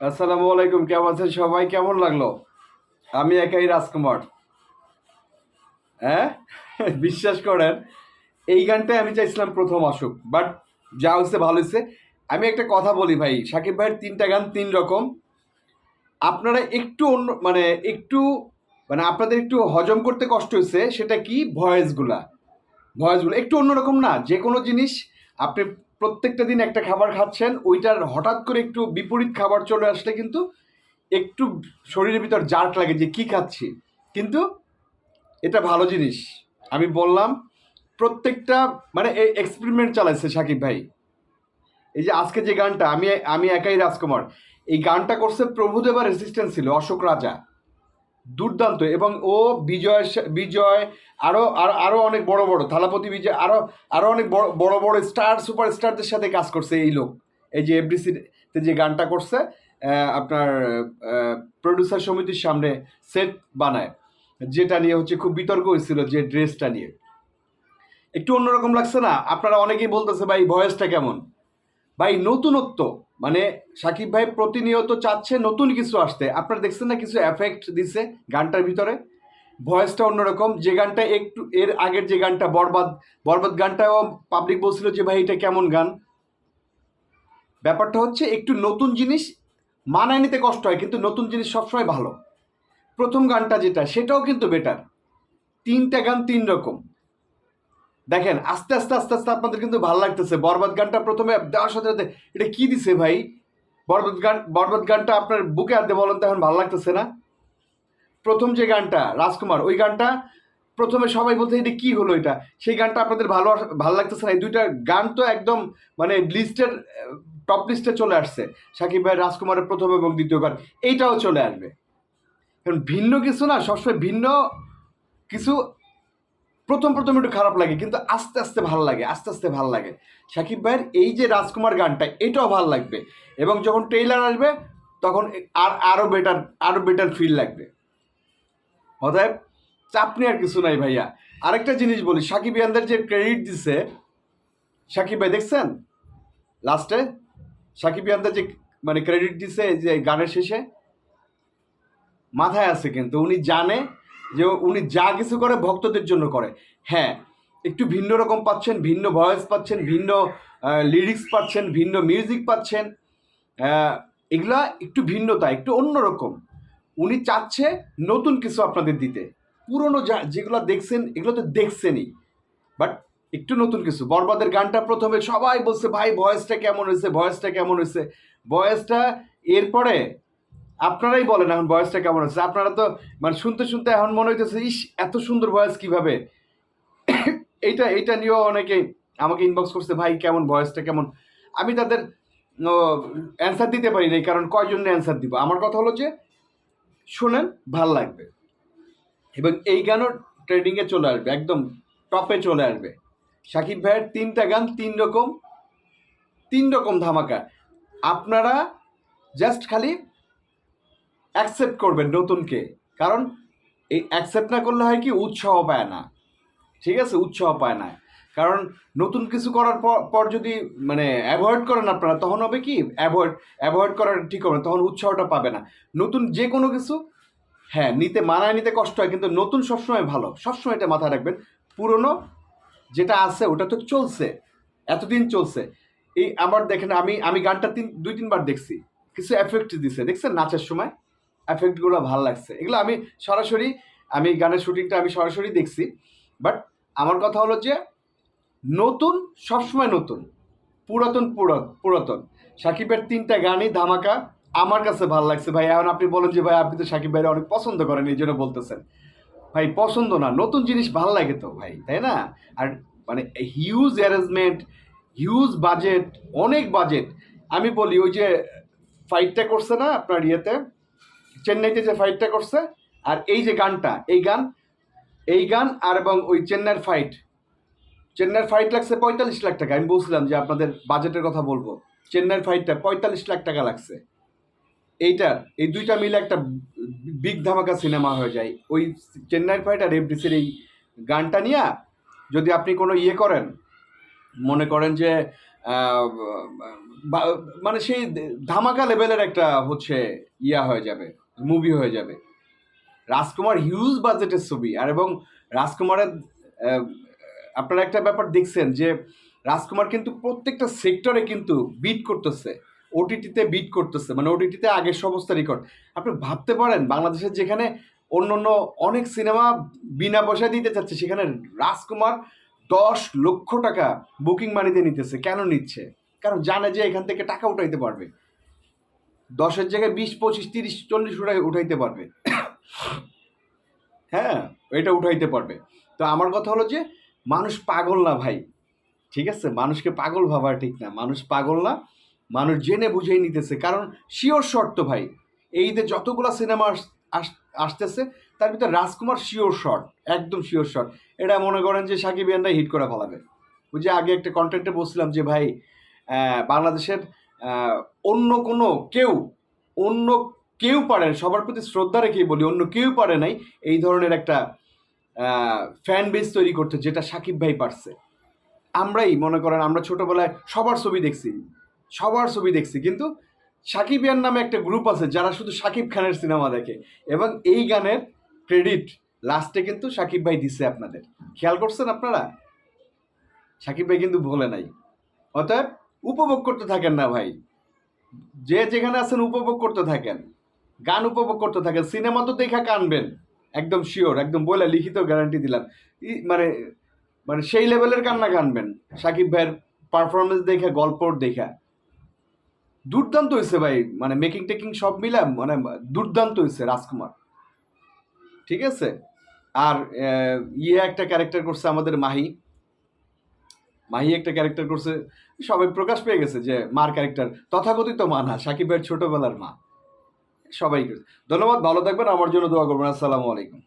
আসসালামু আলাইকুম, কেমন আছেন সবাই? কেমন লাগল? আমি একাই রাজকুমার। হ্যাঁ? বিশ্বাস করেন, এই গানটাই আমি চাইছিলাম প্রথম আসুক বাট যা হয়েছে, ভালো হয়েছে। আমি একটা কথা বলি ভাই, সাকিব ভাইয়ের তিনটা গান তিন রকম। আপনারা একটু অন্য মানে একটু মানে আপনাদের একটু হজম করতে কষ্ট হয়েছে, সেটা কি? ভয়েসগুলা। ভয়েসগুলো একটু অন্যরকম না যে কোনো জিনিস আপনি প্রত্যেকটা দিন একটা খাবার খাচ্ছেন, ওইটার হঠাৎ করে একটু বিপরীত খাবার চলে আসলে কিন্তু একটু শরীরের ভিতর জার্ক লাগে যে কি খাচ্ছি। কিন্তু এটা ভালো জিনিস। আমি বললাম, প্রত্যেকটা মানে এই এক্সপেরিমেন্ট চালাইছে সাকিব ভাই। এই যে আজকে যে গানটা, আমি আমি একাই রাজকুমার। এই গানটা করছে প্রভুদেবার রেসিস্ট্যান্স ছিল, অশোক রাজা। দুর্দান্ত এবং ও বিজয় বিজয় আরও আরও আরও অনেক বড় বড়, থালাপতি বিজয় আরও আরও অনেক বড় বড় বড় স্টার সুপার স্টারদের সাথে কাজ করছে এই লোক। এই যে এফডিসিতে যে গানটা করছে আপনার প্রডিউসার সমিতির সামনে সেট বানায়, যেটা নিয়ে হচ্ছে খুব বিতর্ক হয়েছিল যে ড্রেসটা নিয়ে। একটু অন্যরকম লাগছে না? আপনারা অনেকেই বলতেছে, ভাই ভয়েসটা কেমন? ভাই, নতুনত্ব। মানে সাকিব ভাই প্রতিনিয়ত চাচ্ছে নতুন কিছু আসতে। আপনারা দেখছেন না কিছু এফেক্ট দিছে গানটার ভিতরে? ভয়েসটা অন্যরকম, যে গানটা একটু, এর আগের যে গানটা, বরবাদ বরবাদ গানটাও পাবলিক বলছিল যে, ভাই, এটা কেমন গান? ব্যাপারটা হচ্ছে একটু নতুন জিনিস মানায় নিতে কষ্ট হয়, কিন্তু নতুন জিনিস সবসময় ভালো। প্রথম গানটা যেটা, সেটাও কিন্তু বেটার তিনটা গান তিন রকম। দেখেন, আস্তে আস্তে আস্তে আস্তে আপনাদের কিন্তু ভালো লাগতেছে। বরবাদ গানটা প্রথমে দেওয়ার সাথে সাথে এটা কি দিছে ভাই? বরবাদ গান, বরবাদ গানটা আপনার বুকে হাতে বলেন তো এখন ভালো লাগতেছে না? প্রথম যে গানটা, রাজকুমার, ওই গানটা প্রথমে সবাই বলতে এটা কি হলো এটা? সেই গানটা আপনাদের ভালো ভালো লাগতেছে না? এই দুইটা গান তো একদম মানে লিস্টের, টপ লিস্টে চলে আসছে। সাকিব ভাই রাজকুমারের প্রথম এবং দ্বিতীয় গান, এইটাও চলে আসবে। কারণ ভিন্ন কিছু না, সবসময় ভিন্ন কিছু প্রথম প্রথম একটু খারাপ লাগে, কিন্তু আস্তে আস্তে ভালো লাগে, আস্তে আস্তে ভালো লাগে। সাকিব ভাইয়ের এই যে রাজকুমার গানটা, এটাও ভালো লাগবে। এবং যখন ট্রেইলার আসবে, তখন আর আরও বেটার আরও বেটার ফিল লাগবে। অতএব, চাপ নেওয়ার কিছু নাই ভাইয়া। আরেকটা জিনিস বলি, সাকিব ইয়ানদের যে ক্রেডিট দিছে, সাকিব ভাই দেখছেন? লাস্টে সাকিব ইয়ানদের যে মানে ক্রেডিট দিছে যে গানের শেষে, মাথায় আছে কিন্তু, উনি জানে যে উনি যা কিছু করে ভক্তদের জন্য করে। হ্যাঁ একটু ভিন্ন রকম পাচ্ছেন, ভিন্ন ভয়েস পাচ্ছেন, ভিন্ন লিরিক্স পাচ্ছেন, ভিন্ন মিউজিক পাচ্ছেন। এগুলা একটু ভিন্নতা, একটু অন্যরকম উনি চাচ্ছে নতুন কিছু আপনাদের দিতে। পুরনো যা, যেগুলো দেখছেন, এগুলো তো দেখছেনই। বাট একটু নতুন কিছু। বরবাদের গানটা প্রথমে সবাই বলছে, ভাই, ভয়েসটা কেমন হয়েছে? ভয়েসটা কেমন হয়েছে? ভয়েসটা এরপরে আপনারাই বলেন এখন ভয়েসটা কেমন হচ্ছে। আপনারা তো মানে শুনতে শুনতে এখন মনে হইতেছে, ইস, এত সুন্দর ভয়েস কীভাবে? এইটা এইটা নিয়েও অনেকে আমাকে ইনবক্স করছে, ভাই, কেমন ভয়েসটা কেমন? আমি তাদের অ্যান্সার দিতে পারি নাই, কারণ কয়জন অ্যান্সার দিব? আমার কথা হলো যে, শোনেন, ভালো লাগবে। এবং এই গানও ট্রেডিংয়ে চলে আসবে, একদম টপে চলে আসবে। সাকিব ভাইয়ের তিনটা গান তিন রকম তিন রকম ধামাকা। আপনারা জাস্ট খালি অ্যাকসেপ্ট করবেন নতুনকে। কারণ এই অ্যাকসেপ্ট না করলে হয় কি উৎসাহ পায় না। ঠিক আছে? উৎসাহ পায় না। কারণ নতুন কিছু করার পর পর যদি মানে অ্যাভয়েড করেন আপনারা, তখন হবে কি অ্যাভয়েড অ্যাভয়েড করার ঠিক হবে তখন উৎসাহটা পাবে না। নতুন যে কোনো কিছু হ্যাঁ নিতে মানায় নিতে কষ্ট হয়, কিন্তু নতুন সবসময় ভালো। সবসময় এটা মাথায় রাখবেন, পুরনো যেটা আছে, ওটা তো চলছে, এতদিন চলছে। এই আবার দেখেন, আমি আমি গানটা তিন, দুই, তিনবার দেখছি। কিছু এফেক্ট দিছে, দেখছেন? নাচের সময়। এফেক্টগুলো ভালো লাগছে। এগুলো আমি সরাসরি, আমি গানের শুটিংটা আমি সরাসরি দেখছি। বাট আমার কথা হলো যে, নতুন, সবসময় নতুন, পুরাতন, পুরা- পুরাতন। সাকিবের তিনটা গানই ধামাকা, আমার কাছে ভালো লাগছে। ভাই, এখন আপনি বলেন যে, ভাই, আপনি তো সাকিব ভাইয়ের অনেক পছন্দ করেন, এই জন্য বলতেছেন। ভাই, পছন্দ না, নতুন জিনিস ভালো লাগে তো, ভাই, তাই না? আর মানে হিউজ অ্যারেঞ্জমেন্ট হিউজ বাজেট অনেক বাজেট আমি বলি, ওই যে ফাইটটা করছে না আপনার ইয়েতে চেন্নাইতে যে ফাইটটা করছে, আর এই যে গানটা, এই গান এই গান আর এবং ওই চেন্নাইয়ের ফাইট চেন্নাইয়ের ফাইট লাগছে পঁয়তাল্লিশ লাখ টাকা। আমি বলছিলাম যে আপনাদের বাজেটের কথা বলব। চেন্নাইয়ের ফাইটটা পঁয়তাল্লিশ লাখ টাকা লাগছে। এইটার এই দুইটা মিলে একটা বিগ ধামাকা সিনেমা হয়ে যায়। ওই চেন্নাইয়ের ফাইট আর এফডিসির এই গানটা নিয়ে যদি আপনি কোনো ইয়ে করেন, মনে করেন যে মানে সেই ধামাকা লেভেলের একটা হচ্ছে ইয়া হয়ে যাবে। মুভি হয়ে যাবে। রাজকুমার হিউজ বাজেটের ছবি। আর এবং রাজকুমারের আপনারা একটা ব্যাপার দেখছেন যে রাজকুমার কিন্তু প্রত্যেকটা সেক্টরে কিন্তু বিট করতেছে। ওটিটিতে বিট করতেছে। মানে ওটিটিতে আগের সমস্ত রেকর্ড আপনি ভাবতে পারেন, বাংলাদেশের যেখানে অন্য অন্য অনেক সিনেমা বিনা পয়সায় দিতে চাচ্ছে, সেখানে রাজকুমার দশ লক্ষ টাকা বুকিং মানিতে নিতেছে। কেন নিচ্ছে? কারণ জানে যে এখান থেকে টাকা উঠাইতে পারবে। দশের জায়গায় বিশ, পঁচিশ, তিরিশ, চল্লিশ উঠাই উঠাইতে পারবে। হ্যাঁ এটা উঠাইতে পারবে। তো আমার কথা হলো যে, মানুষ পাগল না ভাই। ঠিক আছে? মানুষকে পাগল ভাবা ঠিক না। মানুষ পাগল না, মানুষ জেনে বুঝেই নিতেছে। কারণ শিওর শর্ট তো ভাই এই যতগুলো সিনেমা আসতেছে, তার ভিতরে রাজকুমার শিওর শর্ট, একদম শিওর শর্ট। এটা মনে করেন যে সাকিব ইয়ানরাই হিট করে ফেলাবে। ওই যে আগে একটা কন্টেন্টে বলছিলাম যে ভাই বাংলাদেশের অন্য কোনো কেউ, অন্য কেউ পারে সবার প্রতি শ্রদ্ধা রেখেই বলি, অন্য কেউ পারে নাই এই ধরনের একটা ফ্যান বেস তৈরি করতে, যেটা সাকিব ভাই পারছে। আমরাই, মনে করেন, আমরা ছোটবেলায় সবার ছবি দেখছি, সবার ছবি দেখছি, কিন্তু সাকিব ইয়ান নামে একটা গ্রুপ আছে, যারা শুধু সাকিব খানের সিনেমা দেখে, এবং এই গানের ক্রেডিট লাস্টে কিন্তু সাকিব ভাই দিছে আপনাদের। খেয়াল করছেন আপনারা? সাকিব ভাই কিন্তু ভোলে নাই। অতএব উপভোগ করতে থাকেন না ভাই। যে যেখানে আছেন উপভোগ করতে থাকেন। গান উপভোগ করতে থাকেন। সিনেমা তো দেখা কানবেন। একদম শিওর একদম বলে লিখিত গ্যারান্টি দিলাম। মানে মানে সেই লেভেলের কান্না কানবেন। সাকিব ভাইয়ের পারফরমেন্স দেখে, গল্প দেখা। দুর্দান্ত হয়েছে ভাই। মানে মেকিং টেকিং সব মিলা মানে দুর্দান্ত হয়েছে রাজকুমার। ঠিক আছে? আর ইয়ে একটা ক্যারেক্টার করছে আমাদের মাহি। মাহি একটা ক্যারেক্টার করছে, সবাই প্রকাশ পেয়ে গেছে যে মার ক্যারেক্টার তথাকথিত মা না, সাকিবের ছোটবেলার মা। সবাই ধন্যবাদ, ভালো থাকবেন, আমার জন্য দোয়া করবেন। আসসালামু আলাইকুম।